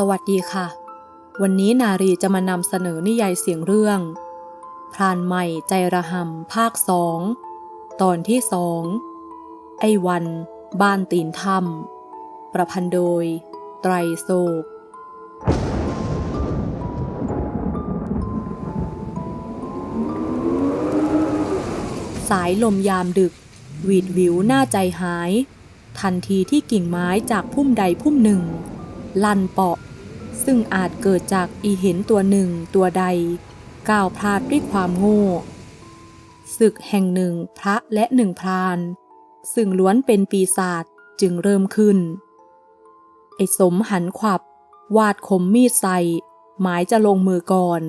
สวัสดีค่ะ วันนี้นารีจะมานำเสนอนิยายเสียงเรื่อง พรานใหม่ใจระหำภาคสองตอนที่สอง ไอ้วัน บ้านตีนถ้ำประพันธ์โดย ไตรโศกสายลมยามดึก หวีดวิวหน้าใจหาย ทันทีที่กิ่งไม้จากพุ่มใดพุ่มหนึ่ง ลั่นเปาะ ซึ่งอาจเกิดจากอีเห็นตัวหนึ่งตัวใด ก้าวพลาดด้วยความโง่ศึกแห่งหนึ่งพระและหนึ่งพราน ซึ่งล้วนเป็นปีศาจจึงเริ่มขึ้น ไอ้สมหันขวับ วาดคมมีดใส่หมายจะลงมือก่อน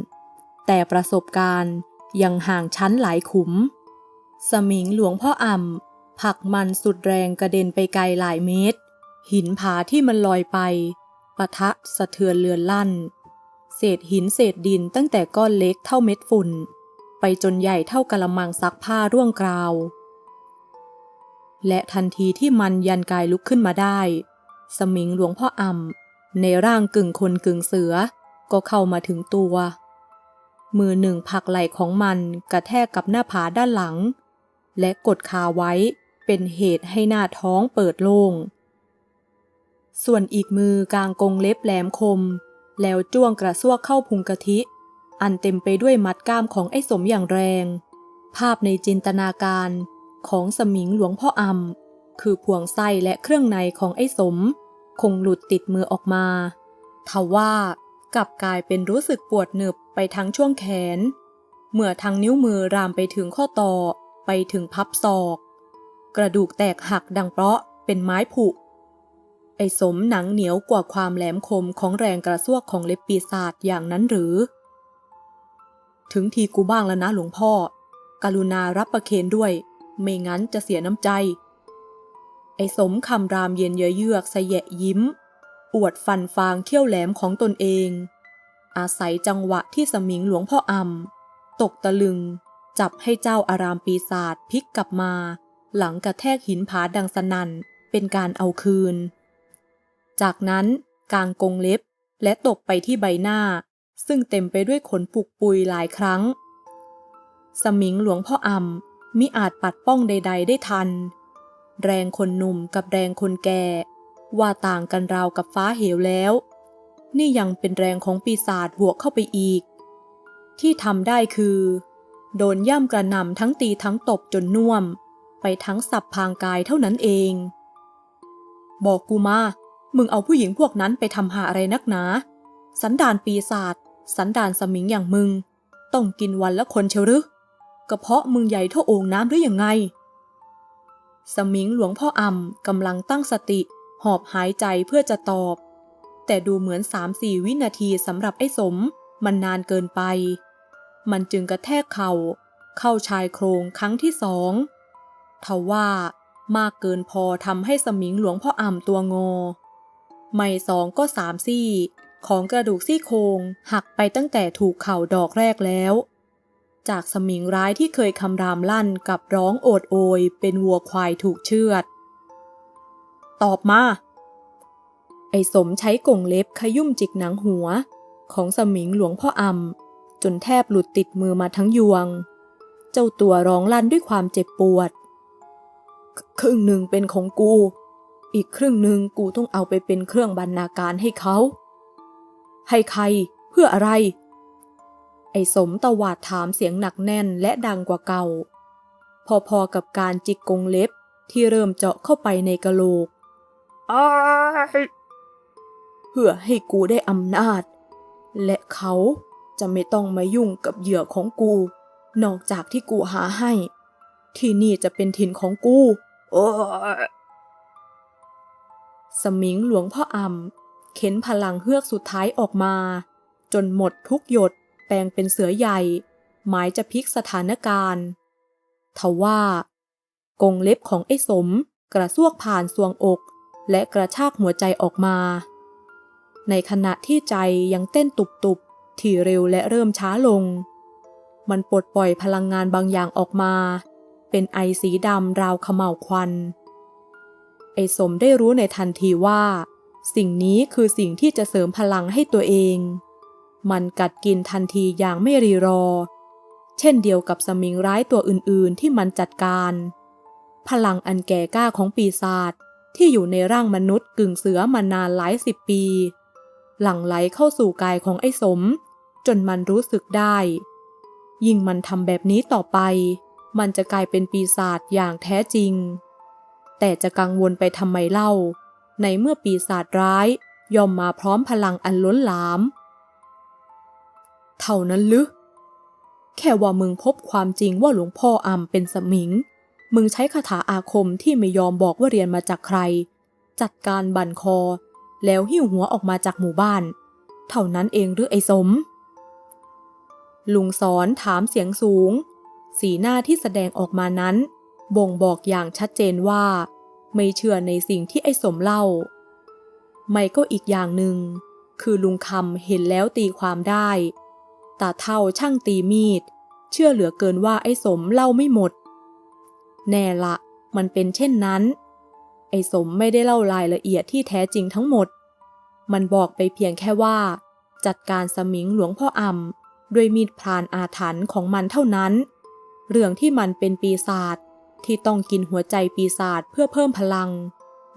แต่ประสบการณ์ยังห่างชั้นหลายขุม สมิงหลวงพ่ออ่ำผักมันสุดแรงกระเด็นไปไกลหลายเมตร หินผาที่มันลอยไป ปะทะสะเทือนเลือนลั่น เศษหินเศษดินตั้งแต่ก้อนเล็กเท่าเม็ดฝุ่น ไปจนใหญ่เท่ากะละมังซักผ้าร่วงกราว และทันทีที่มันยันกายลุกขึ้นมาได้ สมิงหลวงพ่ออ่ำในร่างกึ่งคนกึ่งเสือ ก็เข้ามาถึงตัว มือหนึ่งผักไหล่ของมันกระแทกกับหน้าผาด้านหลัง และกดขาไว้เป็นเหตุให้หน้าท้องเปิดโล่ง ส่วนอีกมือกลางกงเล็บแหลมคม แล้วจ้วงกระซวกเข้าพุงกะทิ อันเต็มไปด้วยมัดกล้ามของไอ้สมอย่างแรง ภาพในจินตนาการของสมิงหลวงพ่ออำคือพวงไส้และเครื่องในของไอ้สม คงหลุดติดมือออกมาทว่ากลับกลายเป็นรู้สึกปวดหนึบไปทั้งช่วงแขน เมื่อทั้งนิ้วมือรามไปถึงข้อต่อ ไปถึงพับศอก กระดูกแตกหักดังเปราะเป็นไม้ผุ ไอ้สมหนังเหนียวกว่าความแหลมคมของแรงกระซวกของเล็บปีศาจอย่างนั้นหรือ ถึงทีกูบ้างแล้วนะหลวงพ่อ กรุณารับประเคนด้วย ไม่งั้นจะเสียน้ำใจ ไอ้สมคำรามเย็นเยือกสะแยะยิ้ม อวดฟันฟางเขี้ยวแหลมของตนเอง อาศัยจังหวะที่สมิงหลวงพ่ออำตกตะลึง จับให้เจ้าอารามปีศาจพลิกกลับมา หลังกระแทกหินผาดังสนั่นเป็นการเอาคืน จากนั้นกางกงเล็บและตบไปที่ใบหน้า ซึ่งเต็มไปด้วยขนปุกปุยหลายครั้ง สมิงหลวงพ่ออำมิอาจปัดป้องใด ๆ ได้ทัน แรงคนหนุ่มกับแรงคนแก่ ว่าต่างกันราวกับฟ้าเหวแล้ว นี่ยังเป็นแรงของปีศาจบวกเข้าไปอีก ที่ทำได้คือ โดนย่ำกระหน่ำทั้งตีทั้งตบจนน่วม ไปทั้งสับพางกายเท่านั้นเอง บอกกูมา มึงเอาผู้หญิงพวกนั้นไปทำหาอะไรนักหนา สันดานปีศาจ สันดานสมิงอย่างมึง ต้องกินวันละคนเชียวหรือกระเพาะมึงใหญ่เท่าโอ่งน้ำหรืออยังไง สมิงหลวงพ่ออำกำลังตั้งสติ หอบหายใจเพื่อจะตอบ แต่ดูเหมือนสามสี่วินาทีสำหรับไอ้สม มันนานเกินไป มันจึงกระแทกเข่า เข้าชายโครงครั้งที่สองทว่ามากเกินพอทำให้สมิงหลวงพ่ออ่ำตัวงอ ไม่สองก็สามซี่ ของกระดูกซี่โครงหักไปตั้งแต่ถูกเข่าดอกแรกแล้ว จากสมิงร้ายที่เคยคำรามลั่นกับร้องโอดโอย เป็นวัวควายถูกเชือด ตอบมา ไอ้สมใช้กงเล็บขยุ่มจิกหนังหัว ของสมิงหลวงพ่ออำจนแทบหลุดติดมือมาทั้งยวง เจ้าตัวร้องลั่นด้วยความเจ็บปวดครึ่งหนึ่งเป็นของกู อีกครึ่งหนึ่งกูต้องเอาไปเป็นเครื่องบรรณาการให้เขา ให้ใคร เพื่ออะไร ไอ้สมตวาดถามเสียงหนักแน่นและดังกว่าเก่า พอๆกับการจิกกงเล็บที่เริ่มเจาะเข้าไปในกะโหลกอ้ายเพื่อให้กูได้อำนาจ และเขาจะไม่ต้องมายุ่งกับเหยื่อของกู นอกจากที่กูหาให้ ที่นี่จะเป็นถิ่นของกู โอ้ย สมิงหลวงพ่ออ่ำเข็นพลังเฮือกสุดท้ายออกมา จนหมดทุกหยดแปลงเป็นเสือใหญ่ หมายจะพลิกสถานการณ์ทว่ากงเล็บของไอ้สมกระซวกผ่านสวงอก และกระชากหัวใจออกมา ในขณะที่ใจยังเต้นตุบๆที่เร็วและเริ่มช้าลง มันปลดปล่อยพลังงานบางอย่างออกมา เป็นไอสีดำราวเขม่าวควัน ไอ้สมได้รู้ในทันทีว่า สิ่งนี้คือสิ่งที่จะเสริมพลังให้ตัวเอง มันกัดกินทันทีอย่างไม่รีรอ เช่นเดียวกับสมิงร้ายตัวอื่นๆที่มันจัดการ พลังอันแก่กล้าของปีศาจที่อยู่ในร่างมนุษย์กึ่งเสือมานานหลายสิบปี หลั่งไหลเข้าสู่กายของไอ้สม จนมันรู้สึกได้ ยิ่งมันทำแบบนี้ต่อไป มันจะกลายเป็นปีศาจอย่างแท้จริง แต่จะกังวลไปทำไมเล่า ในเมื่อปีศาจร้ายยอมมาพร้อมพลังอันล้นหลาม เท่านั้นหรือแค่ว่ามึงพบความจริงว่าหลวงพ่ออำเป็นสมิง มึงใช้คาถาอาคมที่ไม่ยอมบอกว่าเรียนมาจากใคร จัดการบั่นคอ แล้วหิ้วหัวออกมาจากหมู่บ้าน เท่านั้นเองหรือไอ้สม ลุงสอนถามเสียงสูง สีหน้าที่แสดงออกมานั้น บ่งบอกอย่างชัดเจนว่า ไม่เชื่อในสิ่งที่ไอ้สมเล่า ไม่ก็อีกอย่างหนึ่ง คือลุงคำเห็นแล้วตีความได้ตาเท่าช่างตีมีด เชื่อเหลือเกินว่าไอ้สมเล่าไม่หมด แน่ละ มันเป็นเช่นนั้น ไอ้สมไม่ได้เล่ารายละเอียดที่แท้จริงทั้งหมด มันบอกไปเพียงแค่ว่า จัดการสมิงหลวงพ่ออ่ำด้วยมีดพรานอาถรรพ์ของมันเท่านั้น เรื่องที่มันเป็นปีศาจ ที่ต้องกินหัวใจปีศาจเพื่อเพิ่มพลัง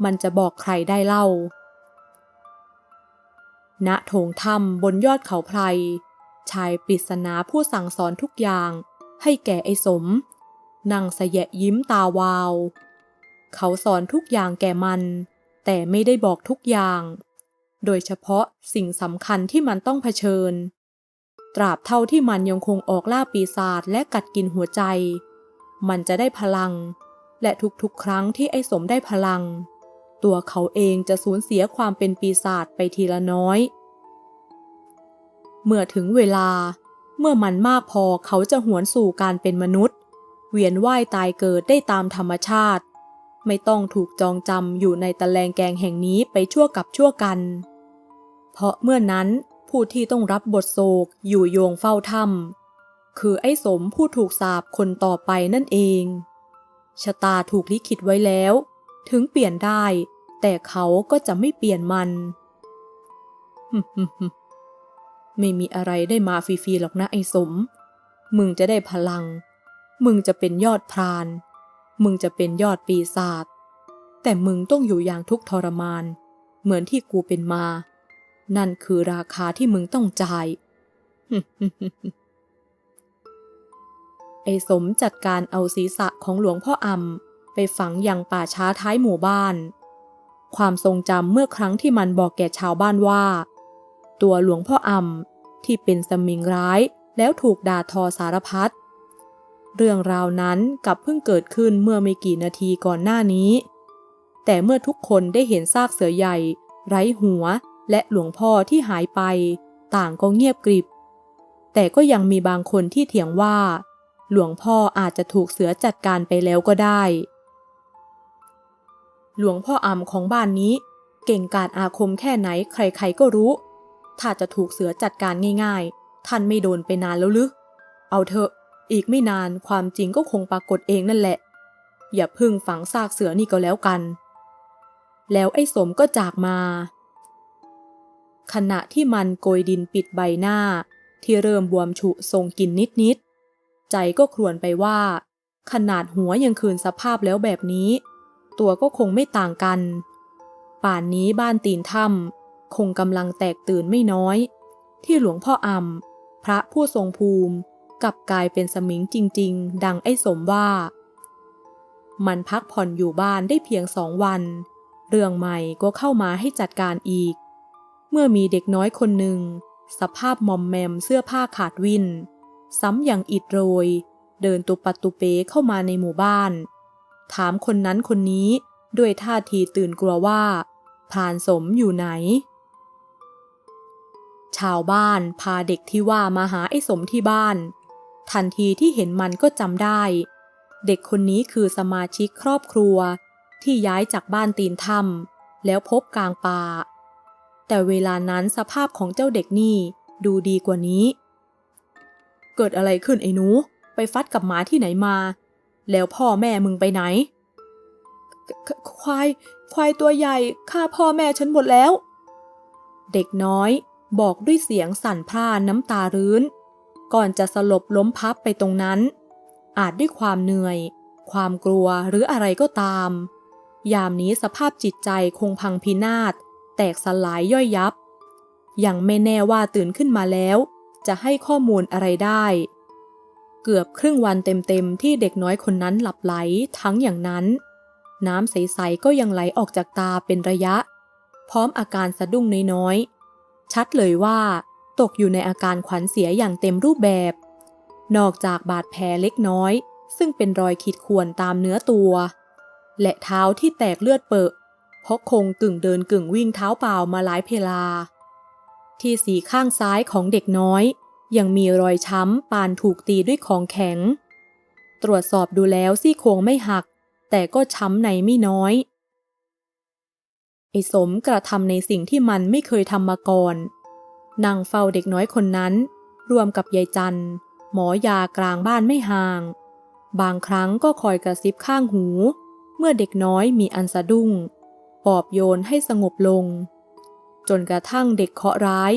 มันจะบอกใครได้เล่า ณ โถงถ้ำบนยอดเขาไพร ชายปริศนาผู้สั่งสอนทุกอย่าง ให้แก่ไอ้สม นั่งสยะยิ้มตาวาว เขาสอนทุกอย่างแก่มัน แต่ไม่ได้บอกทุกอย่าง โดยเฉพาะสิ่งสำคัญที่มันต้องเผชิญ ตราบเท่าที่มันยังคงออกล่าปีศาจและกัดกินหัวใจ มันจะได้พลัง และทุกๆ ครั้งที่ไอ้สมได้พลัง ตัวเขาเองจะสูญเสียความเป็นปีศาจไปทีละน้อย เมื่อถึงเวลา เมื่อมันมากพอเขาจะหวนสู่การเป็นมนุษย์ เวียนว่ายตายเกิดได้ตามธรรมชาติ ไม่ต้องถูกจองจำอยู่ในตะแลงแกงแห่งนี้ไปชั่วกับชั่วกัน เพราะเมื่อนั้นผู้ที่ต้องรับบทโศกอยู่โยงเฝ้าถ้ำ คือไอ้สมผู้ถูกสาปคนต่อไปนั่นเอง ชะตาถูกลิขิตไว้แล้ว ถึงเปลี่ยนได้ แต่เขาก็จะไม่เปลี่ยนมัน ไม่มีอะไรได้มาฟรีๆหรอกนะไอ้สม มึงจะได้พลัง มึงจะเป็นยอดพราน มึงจะเป็นยอดปีศาจ แต่มึงต้องอยู่อย่างทุกข์ทรมาน เหมือนที่กูเป็นมา นั่นคือราคาที่มึงต้องจ่าย ไอ้สมจัดการเอาศีรษะของหลวงพ่ออำไปฝังยังป่าช้าท้ายหมู่บ้าน ความทรงจำเมื่อครั้งที่มันบอกแก่ชาวบ้านว่า ตัวหลวงพ่ออำที่เป็นสมิงร้ายแล้วถูกด่าทอสารพัดเรื่องราวนั้นกับเพิ่งเกิดขึ้นเมื่อไม่กี่นาทีก่อนหน้านี้ แต่เมื่อทุกคนได้เห็นซากเสือใหญ่ ไร้หัวและหลวงพ่อที่หายไป ต่างก็เงียบกริบ แต่ก็ยังมีบางคนที่เถียงว่า หลวงพ่ออาจจะถูกเสือจัดการไปแล้วก็ได้ หลวงพ่ออำของบ้านนี้ เก่งกาจอาคมแค่ไหนใครๆก็รู้ ถ้าจะถูกเสือจัดการง่ายๆ ท่านไม่โดนไปนานแล้วหรือเอาเถอะ อีกไม่นานความจริงก็คงปรากฏเองนั่นแหละ อย่าพึ่งฝังซากเสือนี่ก็แล้วกัน แล้วไอ้สมก็จากมา ขณะที่มันโกยดินปิดใบหน้า ที่เริ่มบวมฉุทรงกินนิดๆ ใจก็ครวญไปว่า ขนาดหัวยังคืนสภาพแล้วแบบนี้ ตัวก็คงไม่ต่างกัน ป่านนี้บ้านตีนถ้ำคงกำลังแตกตื่นไม่น้อย ที่หลวงพ่ออำพระผู้ทรงภูมิกับกลายเป็นสมิงจริง ๆ ดังไอ้สมว่า มันพักผ่อนอยู่บ้านได้เพียงสองวัน เรื่องใหม่ก็เข้ามาให้จัดการอีก เมื่อมีเด็กน้อยคนหนึ่ง สภาพมอมแมมเสื้อผ้าขาดวิน ซ้ำอย่างอิดโรย เดินตุปัตตุเปเข้ามาในหมู่บ้าน ถามคนนั้นคนนี้ด้วยท่าทีตื่นกลัวว่าพรานสมอยู่ไหน ชาวบ้านพาเด็กที่ว่ามาหาไอ้สมที่บ้าน ทันทีที่เห็นมันก็จำได้ เด็กคนนี้คือสมาชิกครอบครัวที่ย้ายจากบ้านตีนถ้ำแล้วพบกลางป่า แต่เวลานั้นสภาพของเจ้าเด็กนี่ดูดีกว่านี้ เกิดอะไรขึ้นไอ้หนู ไปฟัดกับหมาที่ไหนมา แล้วพ่อแม่มึงไปไหน ควาย ควายตัวใหญ่ฆ่าพ่อแม่ฉันหมดแล้ว เด็กน้อย บอกด้วยเสียงสั่นพร่าน้ำตารื้น ก่อนจะสลบล้มพับไปตรงนั้น อาจด้วยความเหนื่อย ความกลัวหรืออะไรก็ตาม ยามนี้สภาพจิตใจคงพังพินาศแตกสลายย่อยยับยังไม่แน่ว่าตื่นขึ้นมาแล้ว จะให้ข้อมูลอะไรได้ เกือบครึ่งวันเต็มๆที่เด็กน้อยคนนั้นหลับไหลทั้งอย่างนั้น น้ำใสๆก็ยังไหลออกจากตาเป็นระยะ พร้อมอาการสะดุ้งน้อยๆ ชัดเลยว่า ตกอยู่ในอาการขวัญเสียอย่างเต็มรูปแบบ นอกจากบาดแผลเล็กน้อย ซึ่งเป็นรอยขีดข่วนตามเนื้อตัว และเท้าที่แตกเลือดเปอะเพราะคงกึ่งเดินกึ่งวิ่งเท้าเปล่ามาหลายเพลา ที่สีข้างซ้ายของเด็กน้อย ยังมีรอยช้ำปานถูกตีด้วยของแข็ง ตรวจสอบดูแล้วซี่โครงไม่หัก แต่ก็ช้ำในไม่น้อย ไอ้สมกระทำในสิ่งที่มันไม่เคยทำมาก่อนนั่งเฝ้าเด็กน้อยคนนั้น รวมกับยายจันหมอยากลางบ้านไม่ห่าง บางครั้งก็คอยกระซิบข้างหู เมื่อเด็กน้อยมีอันสะดุ้ง ปอบโยนให้สงบลง จนกระทั่งเด็กเคาะร้าย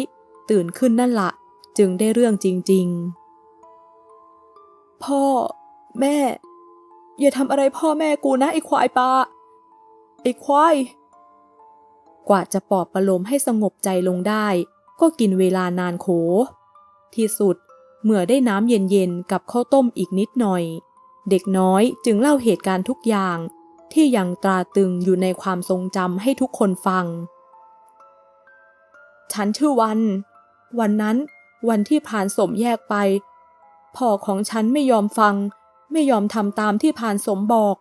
ตื่นขึ้นนั่นละ จึงได้เรื่องจริง ๆ พ่อ แม่ อย่าทำอะไรพ่อแม่กูนะไอ้ควายปลาไอ้ควาย กว่าจะปลอบประโลมให้สงบใจลงได้ ก็กินเวลานานโข ที่สุดเมื่อได้น้ำเย็นๆกับข้าวต้มอีกนิดหน่อย เด็กน้อยจึงเล่าเหตุการณ์ทุกอย่างที่ยังตราตรึงอยู่ในความทรงจำให้ทุกคนฟัง ฉันชื่อวัน วันนั้นวันที่ผ่านสมแยกไป พ่อของฉันไม่ยอมฟัง ไม่ยอมทำตามที่ผ่านสมบอก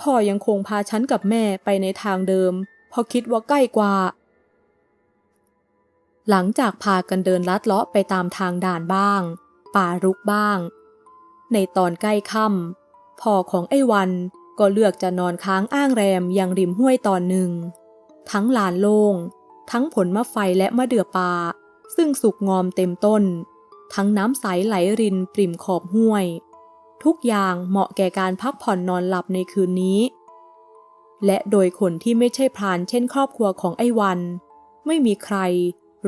พ่อยังคงพาฉันกับแม่ไปในทางเดิม เพราะคิดว่าใกล้กว่า หลังจากพากันเดินลัดเลาะไปตามทางด่านบ้าง ป่ารุกบ้าง ในตอนใกล้ค่ำพ่อของไอ้วันก็เลือกจะนอนค้างอ้างแรมยังริมห้วยตอนหนึ่ง ทั้งลานโล่ง ทั้งผลมะไฟและมะเดื่อป่าซึ่งสุกงอมเต็มต้น ทั้งน้ำใสไหลรินปริ่มขอบห้วย ทุกอย่างเหมาะแก่การพักผ่อนนอนหลับในคืนนี้ และโดยคนที่ไม่ใช่พรานเช่นครอบครัวของไอ้วัน ไม่มีใคร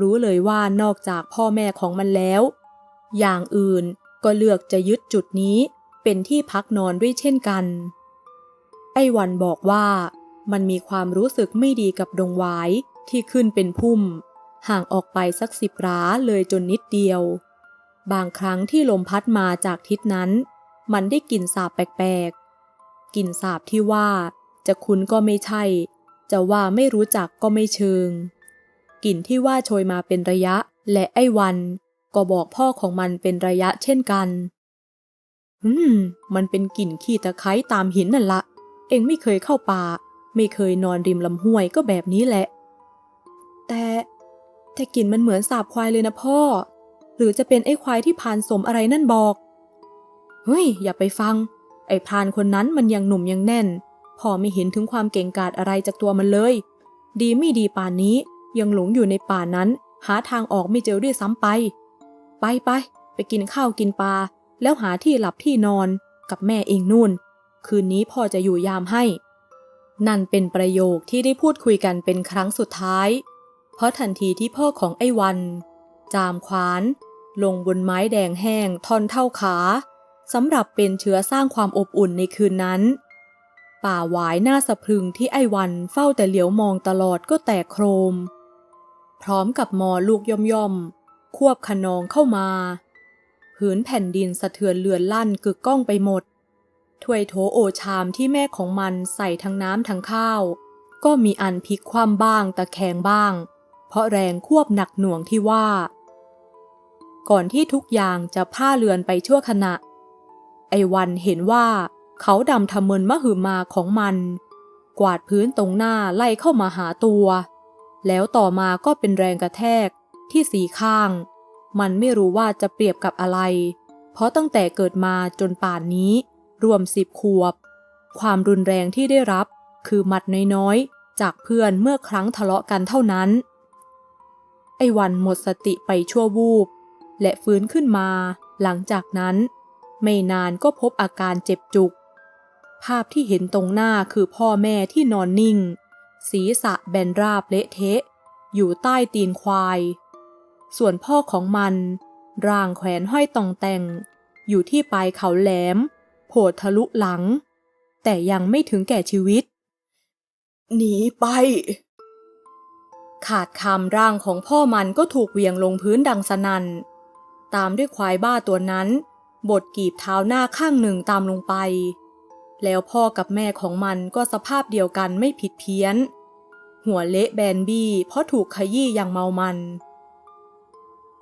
รู้เลยว่านอกจากพ่อแม่ของมันแล้ว อย่างอื่นก็เลือกจะยึดจุดนี้เป็นที่พักนอนด้วยเช่นกัน ไอ้วันบอกว่ามันมีความรู้สึกไม่ดีกับดงหวาย ที่ขึ้นเป็นพุ่ม ห่างออกไปสักสิบร้าเลยจนนิดเดียว บางครั้งที่ลมพัดมาจากทิศนั้น มันได้กลิ่นสาบแปลกๆกลิ่นสาบที่ว่าจะคุ้นก็ไม่ใช่ จะว่าไม่รู้จักก็ไม่เชิง กลิ่นที่ว่าโชยมาเป็นระยะและไอ้วันก็บอกพ่อของมันเป็นระยะเช่นกัน อืม มันเป็นกลิ่นขี้ตะไคร้ตามหินนั่นละ เองไม่เคยเข้าป่า ไม่เคยนอนริมลำห้วยก็แบบนี้แหละ แต่แต่กลิ่นมันเหมือนสาบควายเลยนะพ่อ หรือจะเป็นไอ้ควายที่พานสมอะไรนั่นบอก เฮ้ย อย่าไปฟัง ไอ้พรานคนนั้นมันยังหนุ่มยังแน่น พ่อไม่เห็นถึงความเก่งกาจอะไรจากตัวมันเลย ดีไม่ดีป่านนี้ ยังหลงอยู่ในป่านั้น หาทางออกไม่เจอด้วยซ้ำไป ไปไปไปกินข้าวกินปลาแล้วหาที่หลับที่นอนกับแม่เองนู่น คืนนี้พ่อจะอยู่ยามให้ นั่นเป็นประโยคที่ได้พูดคุยกันเป็นครั้งสุดท้าย เพราะทันทีที่พ่อของไอ้วัน จามขวาน ลงบนไม้แดงแห้งท่อนเท่าขาสำหรับเป็นเชื้อสร้างความอบอุ่นในคืนนั้น ป่าหวายหน้าสะพรึงที่ไอ้วันเฝ้าแต่เหลียวมองตลอดก็แตกโครม พร้อมกับมอลูกย่อมย่อมควบขนองเข้ามาพื้นแผ่นดินสะเทือนเลือนลั่นกึกก้องไปหมดถ้วยโถโอชามที่แม่ของมันใส่ทั้งน้ำทั้งข้าว ก็มีอันพลิกคว่ำบ้างตะแคงบ้าง เพราะแรงควบหนักหน่วงที่ว่า ก่อนที่ทุกอย่างจะพร่าเลือนไปชั่วขณะ ไอวันเห็นว่าเขาดำทำเมินมหึมาของมัน กวาดพื้นตรงหน้าไล่เข้ามาหาตัว แล้วต่อมาก็เป็นแรงกระแทกที่สีข้าง มันไม่รู้ว่าจะเปรียบกับอะไร เพราะตั้งแต่เกิดมาจนป่านนี้ รวมสิบขวบ ความรุนแรงที่ได้รับคือหมัดน้อยๆ จากเพื่อนเมื่อครั้งทะเลาะกันเท่านั้น ไอ้วันหมดสติไปชั่ววูบ และฟื้นขึ้นมา หลังจากนั้น ไม่นานก็พบอาการเจ็บจุก ภาพที่เห็นตรงหน้าคือพ่อแม่ที่นอนนิ่ง ศีรษะแบนราบเละเทะ อยู่ใต้ตีนควาย ส่วนพ่อของมัน ร่างแขวนห้อยตองแต่ง อยู่ที่ปลายเขาแหลมโผล่ทะลุหลัง แต่ยังไม่ถึงแก่ชีวิต หนีไป ขาดคำร่างของพ่อมันก็ถูกเหวี่ยงลงพื้นดังสนัน่นตามด้วยควายบ้าตัวนั้น บดกีบเท้าหน้าข้างหนึ่งตามลงไป แล้วพ่อกับแม่ของมันก็สภาพเดียวกันไม่ผิดเพี้ยน หัวเละแบนบี้เพราะถูกขยี้อย่างเมามัน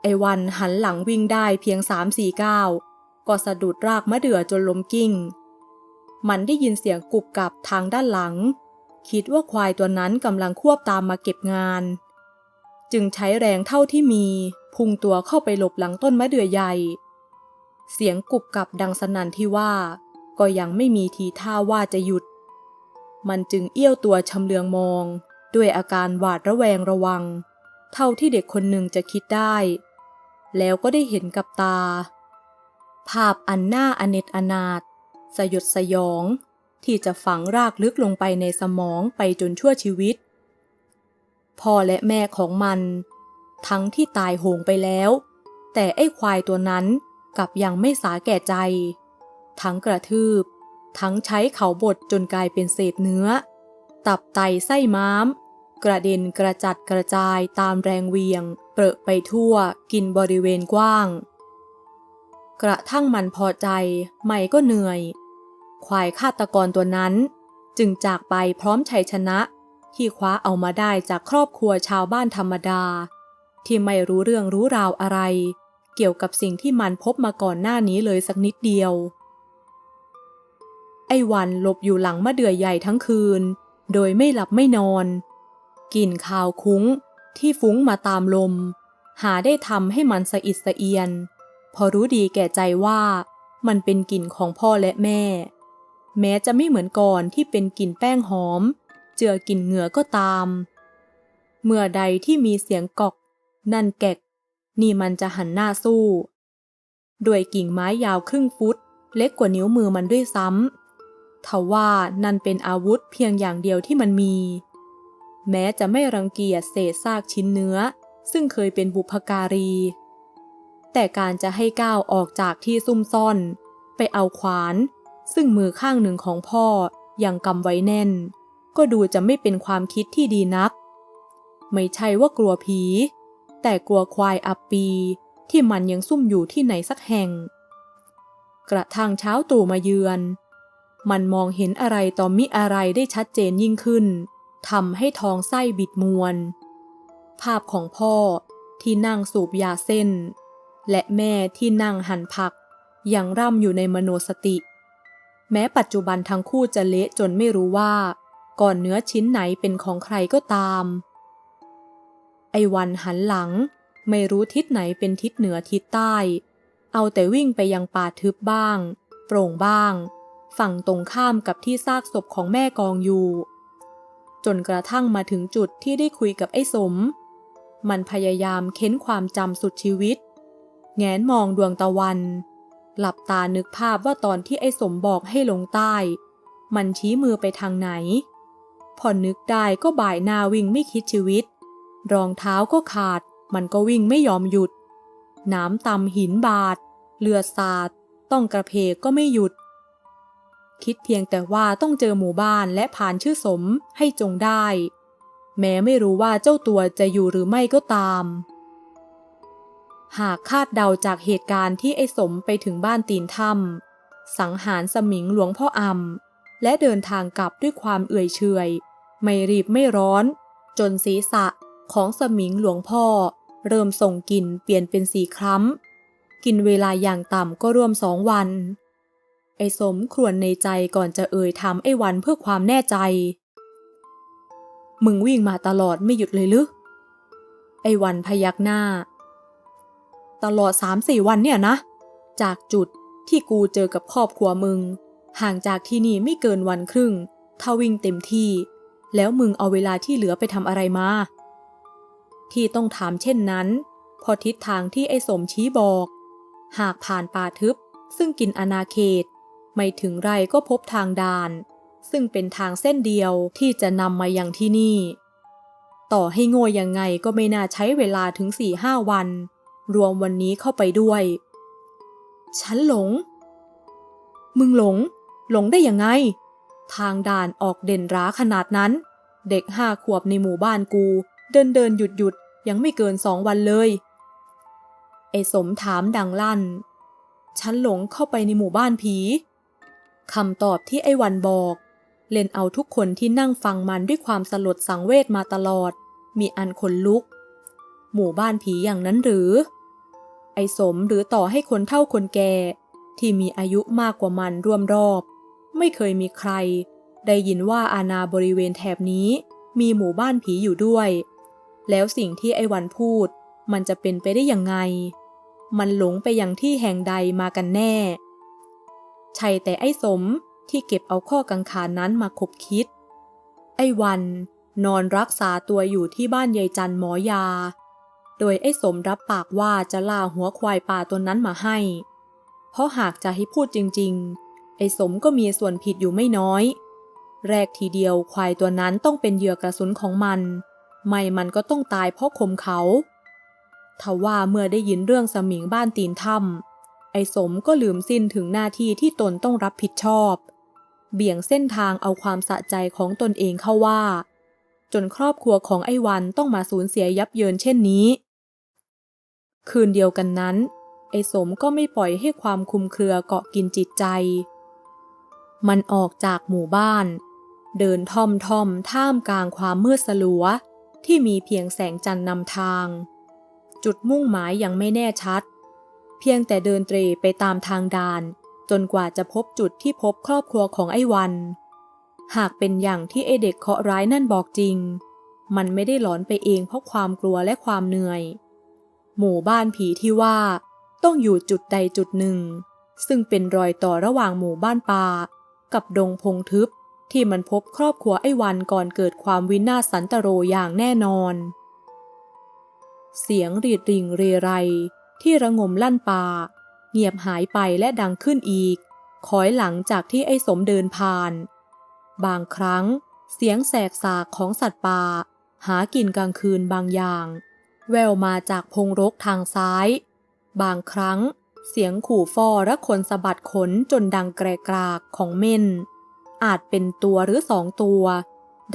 ไอวันหันหลังวิ่งได้เพียงสามสี่ก้าวก็สะดุดรากมะเดื่อจนล้มกิ้ง มันได้ยินเสียงกุบกับทางด้านหลัง คิดว่าควายตัวนั้นกำลังควบตามมาเก็บงาน จึงใช้แรงเท่าที่มี พุ่งตัวเข้าไปหลบหลังต้นมะเดื่อใหญ่ เสียงกุบกับดังสนั่นที่ว่า ก็ยังไม่มีทีท่าว่าจะหยุด มันจึงเอี้ยวตัวชำเลืองมอง ด้วยอาการหวาดระแวงระวัง เท่าที่เด็กคนหนึ่งจะคิดได้ แล้วก็ได้เห็นกับตา ภาพอันหน่าอเนจอนาถสยดสยอง ที่จะฝังรากลึกลงไปในสมองไปจนชั่วชีวิต พ่อและแม่ของมัน ทั้งที่ตายโหงไปแล้ว แต่ไอ้ควายตัวนั้นกลับยังไม่สาแก่ใจ ทั้งกระทืบ ทั้งใช้เขาบดจนกลายเป็นเศษเนื้อ ตับไตไส้ม้าม กระเด็นกระจัดกระจายตามแรงเวียง เปรอะไปทั่วกินบริเวณกว้าง กระทั่งมันพอใจ ไม่ก็เหนื่อย ควายฆาตกรตัวนั้น จึงจากไปพร้อมชัยชนะ ที่คว้าเอามาได้จากครอบครัวชาวบ้านธรรมดา ที่ไม่รู้เรื่องรู้ราวอะไร เกี่ยวกับสิ่งที่มันพบมาก่อนหน้านี้เลยสักนิดเดียว ไอ้วันหลบอยู่หลังมะเดื่อใหญ่ทั้งคืน โดยไม่หลับไม่นอนกลิ่นคาวคุ้งที่ฟุ้งมาตามลม หาได้ทำให้มันสะอิดสะเอียน พอรู้ดีแก่ใจว่ามันเป็นกลิ่นของพ่อและแม่ แม้จะไม่เหมือนก่อนที่เป็นกลิ่นแป้งหอม เจือกลิ่นเหงื่อก็ตาม เมื่อใดที่มีเสียงกอก นั่นแกก นี่มันจะหันหน้าสู้ด้วยกิ่งไม้ยาวครึ่งฟุต เล็กกว่านิ้วมือมันด้วยซ้ำทว่านั่นเป็นอาวุธเพียงอย่างเดียวที่มันมี แม้จะไม่รังเกียจเศษซากชิ้นเนื้อ ซึ่งเคยเป็นบุพการี แต่การจะให้ก้าวออกจากที่ซุ่มซ่อน ไปเอาขวาน ซึ่งมือข้างหนึ่งของพ่อยังกำไว้แน่น ก็ดูจะไม่เป็นความคิดที่ดีนัก ไม่ใช่ว่ากลัวผี แต่กลัวควายอับปี ที่มันยังซุ่มอยู่ที่ไหนสักแห่ง กระทั่งเช้าตู่มาเยือน มันมองเห็นอะไรต่อมิอะไรได้ชัดเจนยิ่งขึ้นทำให้ท้องไส้บิดมวน ภาพของพ่อที่นั่งสูบยาเส้น และแม่ที่นั่งหั่นผักยังร่ำอยู่ในมโนสติ แม้ปัจจุบันทั้งคู่จะเละจนไม่รู้ว่า ก่อนเนื้อชิ้นไหนเป็นของใครก็ตาม ไอวันหันหลัง ไม่รู้ทิศไหนเป็นทิศเหนือทิศใต้ เอาแต่วิ่งไปยังป่าทึบบ้าง โปร่งบ้าง ฝั่งตรงข้ามกับที่ซากศพของแม่กองอยู่ จนกระทั่งมาถึงจุดที่ได้คุยกับไอ้สม มันพยายามเค้นความจำสุดชีวิต แงนมองดวงตะวัน หลับตานึกภาพว่าตอนที่ไอ้สมบอกให้ลงใต้ มันชี้มือไปทางไหน พอนึกได้ก็บ่ายหน้าวิ่งไม่คิดชีวิต รองเท้าก็ขาด มันก็วิ่งไม่ยอมหยุด น้ำตำหินบาด เลือดสาด ต้องกระเพกก็ไม่หยุด คิดเพียงแต่ว่าต้องเจอหมู่บ้านและผ่านชื่อสมให้จงได้ แม้ไม่รู้ว่าเจ้าตัวจะอยู่หรือไม่ก็ตาม หากคาดเดาจากเหตุการณ์ที่ไอ้สมไปถึงบ้านตีนถ้ำสังหารสมิงหลวงพ่ออำและเดินทางกลับด้วยความเอื่อยเฉยไม่รีบไม่ร้อน จนศีรษะของสมิงหลวงพ่อ เริ่มส่งกลิ่นเปลี่ยนเป็นสีคล้ำกินเวลาอย่างต่ำก็รวมสองวัน ไอ้สมครวญในใจก่อนจะเอ่ยถามไอ้วันเพื่อความแน่ใจ มึงวิ่งมาตลอดไม่หยุดเลยหรือไอ้วันพยักหน้า ตลอดสามสี่วันเนี่ยนะ จากจุดที่กูเจอกับครอบครัวมึง ห่างจากที่นี่ไม่เกินวันครึ่ง ถ้าวิ่งเต็มที่ แล้วมึงเอาเวลาที่เหลือไปทำอะไรมา ที่ต้องถามเช่นนั้น พอทิศทางที่ไอ้สมชี้บอก หากผ่านป่าทึบ ซึ่งกินอาณาเขต ไม่ถึงไรก็พบทางด่าน ซึ่งเป็นทางเส้นเดียวที่จะนำมายังที่นี่ ต่อให้โง่ยังไงก็ไม่น่าใช้เวลาถึงสี่ห้าวัน รวมวันนี้เข้าไปด้วย ฉันหลง มึงหลง หลงได้ยังไง ทางด่านออกเด่นร้าขนาดนั้น เด็กห้าขวบในหมู่บ้านกู เดินเดินหยุดหยุดยังไม่เกินสองวันเลย ไอสมถามดังลั่น ฉันหลงเข้าไปในหมู่บ้านผีคำตอบที่ไอ้วันบอก เล่นเอาทุกคนที่นั่งฟังมันด้วยความสลดสังเวชมาตลอด มีอันขนลุก หมู่บ้านผีอย่างนั้นหรือ ไอสมหรือต่อให้คนเฒ่าคนแก่ ที่มีอายุมากกว่ามันร่วมรอบ ไม่เคยมีใคร ได้ยินว่าอาณาบริเวณแถบนี้ มีหมู่บ้านผีอยู่ด้วย แล้วสิ่งที่ไอวันพูด มันจะเป็นไปได้ยังไง มันหลงไปยังที่แห่งใดมากันแน่ ใช่แต่ไอ้สมที่เก็บเอาข้อกังขานั้นมาคบคิด ไอ้วันนอนรักษาตัวอยู่ที่บ้านยายจันหมอยา โดยไอ้สมรับปากว่าจะล่าหัวควายป่าตัวนั้นมาให้ เพราะหากจะให้พูดจริง ๆ ไอ้สมก็มีส่วนผิดอยู่ไม่น้อย แรกทีเดียวควายตัวนั้นต้องเป็นเหยื่อกระสุนของมัน ไม่มันก็ต้องตายเพราะคมเขาทว่าเมื่อได้ยินเรื่องสมิงบ้านตีนถ้ำไอ้สมก็ลืมสิ้นถึงหน้าที่ที่ตนต้องรับผิดชอบ เบี่ยงเส้นทางเอาความสะใจของตนเองเข้าว่า จนครอบครัวของไอ้วันต้องมาสูญเสียยับเยินเช่นนี้ คืนเดียวกันนั้น ไอ้สมก็ไม่ปล่อยให้ความคุมเครือเกาะกินจิตใจ มันออกจากหมู่บ้าน เดินท่อมท่อมท่ามกลางความมืดสลัว ที่มีเพียงแสงจันทร์นำทาง จุดมุ่งหมายยังไม่แน่ชัด เพียงแต่เดินเตรไปตามทางดาน จนกว่าจะพบจุดที่พบครอบครัวของไอ้วัน หากเป็นอย่างที่ไอเด็กเคาะร้ายนั่นบอกจริง มันไม่ได้หลอนไปเองเพราะความกลัวและความเหนื่อย หมู่บ้านผีที่ว่า ต้องอยู่จุดใดจุดหนึ่ง ซึ่งเป็นรอยต่อระหว่างหมู่บ้านป่า กับดงพงทึบที่มันพบครอบครัวไอ้วันก่อนเกิดความวินาศสันตโรอย่างแน่นอน เสียงรีดริงเรไร ที่ระงมลั่นป่า เงียบหายไปและดังขึ้นอีกคอยหลังจากที่ไอ้สมเดินผ่าน บางครั้งเสียงแสกสากของสัตว์ป่า หากินกลางคืนบางอย่าง แววมาจากพงรกทางซ้าย บางครั้ง เสียงขู่ฟอและขนสะบัดขนจนดังแกรกรากของเม่น อาจเป็นตัวหรือสองตัว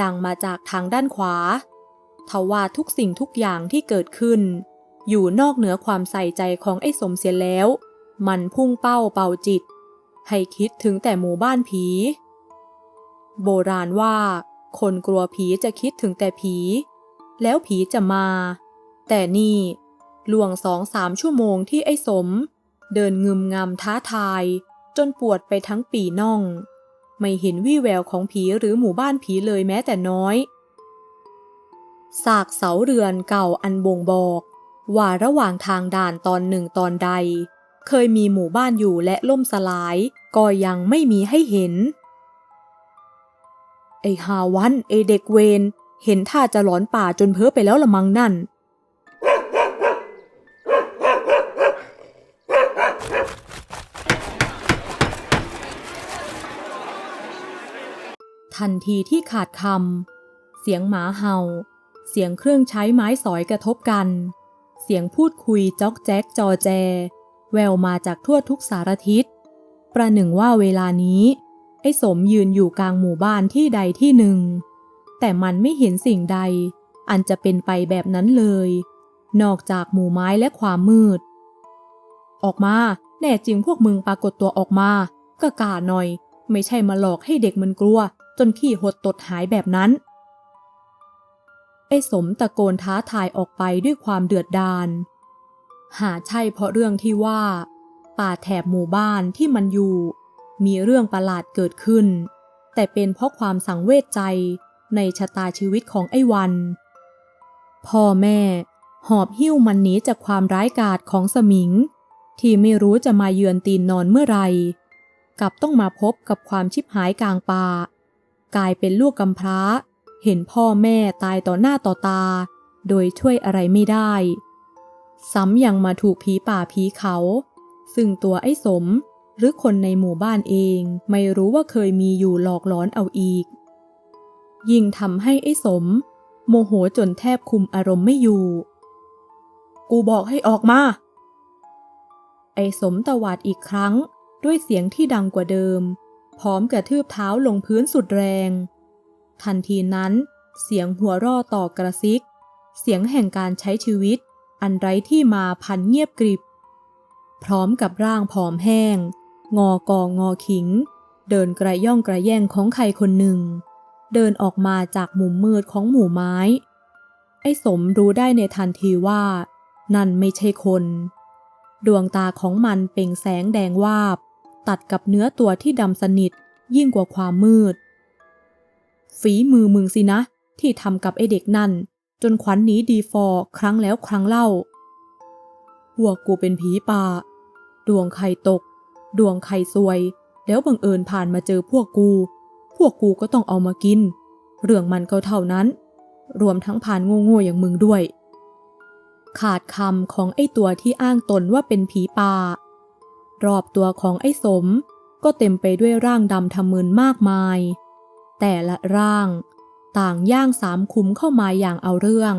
ดังมาจากทางด้านขวา ทว่าทุกสิ่งทุกอย่างที่เกิดขึ้น อยู่นอกเหนือความใส่ใจของไอ้สมเสียแล้ว มันพุ่งเป้าเป่าจิต ให้คิดถึงแต่หมู่บ้านผี โบราณว่า คนกลัวผีจะคิดถึงแต่ผี แล้วผีจะมา แต่นี่ล่วงสองสามชั่วโมงที่ไอ้สม เดินงึมงำท้าทาย จนปวดไปทั้งปีน่อง ไม่เห็นวี่แววของผีหรือหมู่บ้านผีเลยแม้แต่น้อยซากเสาเรือนเก่าอันบ่งบอก ว่าระหว่างทางด่านตอนหนึ่งตอนใด เคยมีหมู่บ้านอยู่และล่มสลาย ก็ยังไม่มีให้เห็น ไอ้ฮาวันไอเด็กเวนเห็นท่าจะหลอนป่าจนเพ้อไปแล้วละมังนั่น ทันทีที่ขาดคำเสียงหมาเห่า เสียงเครื่องใช้ไม้สอยกระทบกัน เสียงพูดคุยจ๊อกแจ๊กจอแจ แววมาจากทั่วทุกสารทิศ ประหนึ่งว่าเวลานี้ ไอ้สมยืนอยู่กลางหมู่บ้านที่ใดที่หนึ่ง แต่มันไม่เห็นสิ่งใด อันจะเป็นไปแบบนั้นเลย นอกจากหมู่ไม้และความมืด ออกมาแน่จริงพวกมึงปรากฏตัวออกมาก็กาหน่อย ไม่ใช่มาหลอกให้เด็กมันกลัว จนขี้หดตดหายแบบนั้น ไอ้สมตะโกนท้าทายออกไปด้วยความเดือดดาล หาใช่เพราะเรื่องที่ว่า ป่าแถบหมู่บ้านที่มันอยู่ มีเรื่องประหลาดเกิดขึ้น แต่เป็นเพราะความสังเวชใจในชะตาชีวิตของไอ้วัน พ่อแม่ หอบหิ้วมันหนีจากความร้ายกาจของสมิง ที่ไม่รู้จะมาเยือนตีนนอนเมื่อไหร่กลับต้องมาพบกับความชิบหายกลางป่า กลายเป็นลูกกำพร้า เห็นพ่อแม่ตายต่อหน้าต่อตา โดยช่วยอะไรไม่ได้ ซ้ำยังมาถูกผีป่าผีเขา ซึ่งตัวไอ้สมหรือคนในหมู่บ้านเองไม่รู้ว่าเคยมีอยู่หลอกหลอนเอาอีก ยิ่งทำให้ไอ้สม โมโหจนแทบคุมอารมณ์ไม่อยู่ กูบอกให้ออกมา ไอ้สมตวาดอีกครั้งด้วยเสียงที่ดังกว่าเดิม พร้อมกระทืบเท้าลงพื้นสุดแรง ทันทีนั้น เสียงหัวร่อต่อกระซิก เสียงแห่งการใช้ชีวิต อันไร้ที่มาพันเงียบกริบ พร้อมกับร่างผอมแห้ง งอกองงอขิง เดินกระย่องกระแย่งของใครคนหนึ่ง เดินออกมาจากมุมมืดของหมู่ไม้ ไอ้สมรู้ได้ในทันทีว่า นั่นไม่ใช่คน ดวงตาของมันเปล่งแสงแดงวาบ ตัดกับเนื้อตัวที่ดำสนิทยิ่งกว่าความมืด ฝีมือมึงสินะ ที่ทำกับไอเด็กนั่น จนขวัญหนีดีฟอครั้งแล้วครั้งเล่าพวกกูเป็นผีป่า ดวงใครตก ดวงใครซวย แล้วบังเอิญผ่านมาเจอพวกกู พวกกูก็ต้องเอามากิน เรื่องมันก็เท่านั้น รวมทั้งผ่านโง่ๆอย่างมึงด้วย ขาดคำของไอ้ตัวที่อ้างตนว่าเป็นผีป่า รอบตัวของไอ้สม ก็เต็มไปด้วยร่างดำทำมึนมากมาย แต่ละร่าง ต่างย่างสามคุ้มเข้ามาอย่างเอาเรื่อง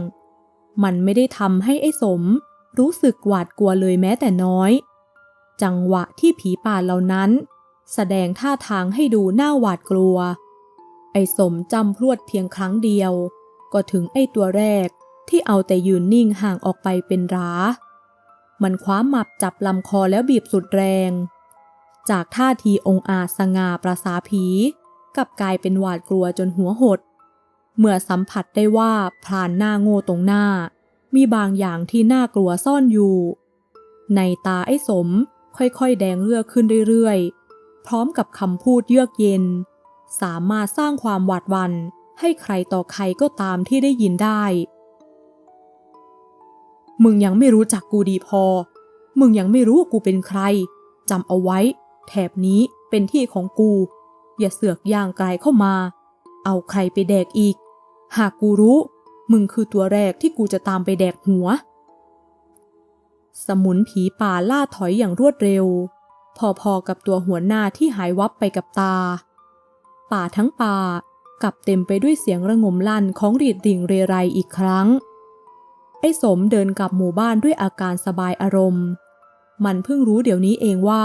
มันไม่ได้ทำให้ไอ้สม รู้สึกหวาดกลัวเลยแม้แต่น้อย จังหวะที่ผีป่าเหล่านั้น แสดงท่าทางให้ดูน่าหวาดกลัว ไอ้สมจำพรวดเพียงครั้งเดียว ก็ถึงไอ้ตัวแรกที่เอาแต่ยืนนิ่งห่างออกไปเป็นร้า มันคว้าหมับจับลำคอแล้วบีบสุดแรง จากท่าทีองอาจสง่าประสาผีกับกลายเป็นหวาดกลัวจนหัวหด เมื่อสัมผัสได้ว่าพรานหน้าโง่ตรงหน้า มีบางอย่างที่น่ากลัวซ่อนอยู่ ในตาไอ้สมค่อยๆ แดงเลือกขึ้นเรื่อยๆ พร้อมกับคำพูดเยือกเย็น สามารถสร้างความหวาดวันให้ใครต่อใครก็ตามที่ได้ยินได้ มึงยังไม่รู้จักกูดีพอ มึงยังไม่รู้ว่ากูเป็นใคร จำเอาไว้ แถบนี้เป็นที่ของกู อย่าเสือกย่างไกลเข้ามา เอาใครไปแดกอีก หากกูรู้ มึงคือตัวแรกที่กูจะตามไปแดกหัว สมุนผีป่าล่าถอยอย่างรวดเร็ว พอๆกับตัวหัวหน้าที่หายวับไปกับตา ป่าทั้งป่ากลับเต็มไปด้วยเสียงระงมลั่นของรีดดิ่งเรไรอีกครั้ง อ้สมเดินกลับหมู่บ้านด้วยอาการสบายอารมณ์ มันเพิ่งรู้เดี๋ยวนี้เองว่า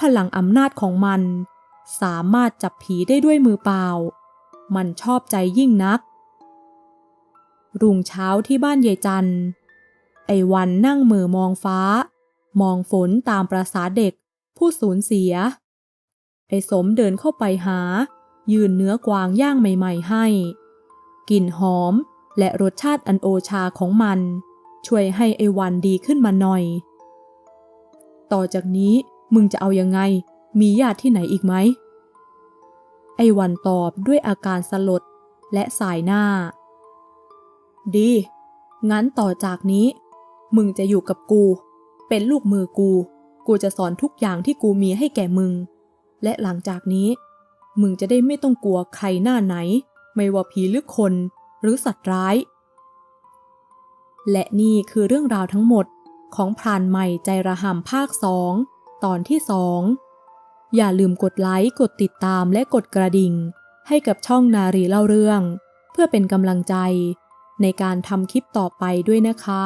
พลังอำนาจของมัน สามารถจับผีได้ด้วยมือเปล่า มันชอบใจยิ่งนัก รุ่งเช้าที่บ้านยายจัน ไอ้วันนั่งเหม่อมองฟ้า มองฝนตามประษาเด็ก ผู้สูญเสีย ไอ้สมเดินเข้าไปหา ยืนเนื้อกวางย่างใหม่ ๆ ให้ กลิ่นหอม และรสชาติอันโอชาของมัน ช่วยให้ไอวันดีขึ้นมาหน่อย ต่อจากนี้มึงจะเอายังไง มีญาติที่ไหนอีกไหม ไอวันตอบด้วยอาการสลดและสายหน้า ดี งั้นต่อจากนี้ มึงจะอยู่กับกู เป็นลูกมือกู กูจะสอนทุกอย่างที่กูมีให้แก่มึง และหลังจากนี้ มึงจะได้ไม่ต้องกลัวใครหน้าไหน ไม่ว่าผีหรือคน หรือสัตว์ร้าย และนี่คือเรื่องราวทั้งหมดของพรานใหม่ใจระห่ำภาคสองตอนที่สองอย่าลืมกดไลค์ กดติดตามและกดกระดิ่ง ให้กับช่องนารีเล่าเรื่อง เพื่อเป็นกำลังใจในการทำคลิปต่อไปด้วยนะคะ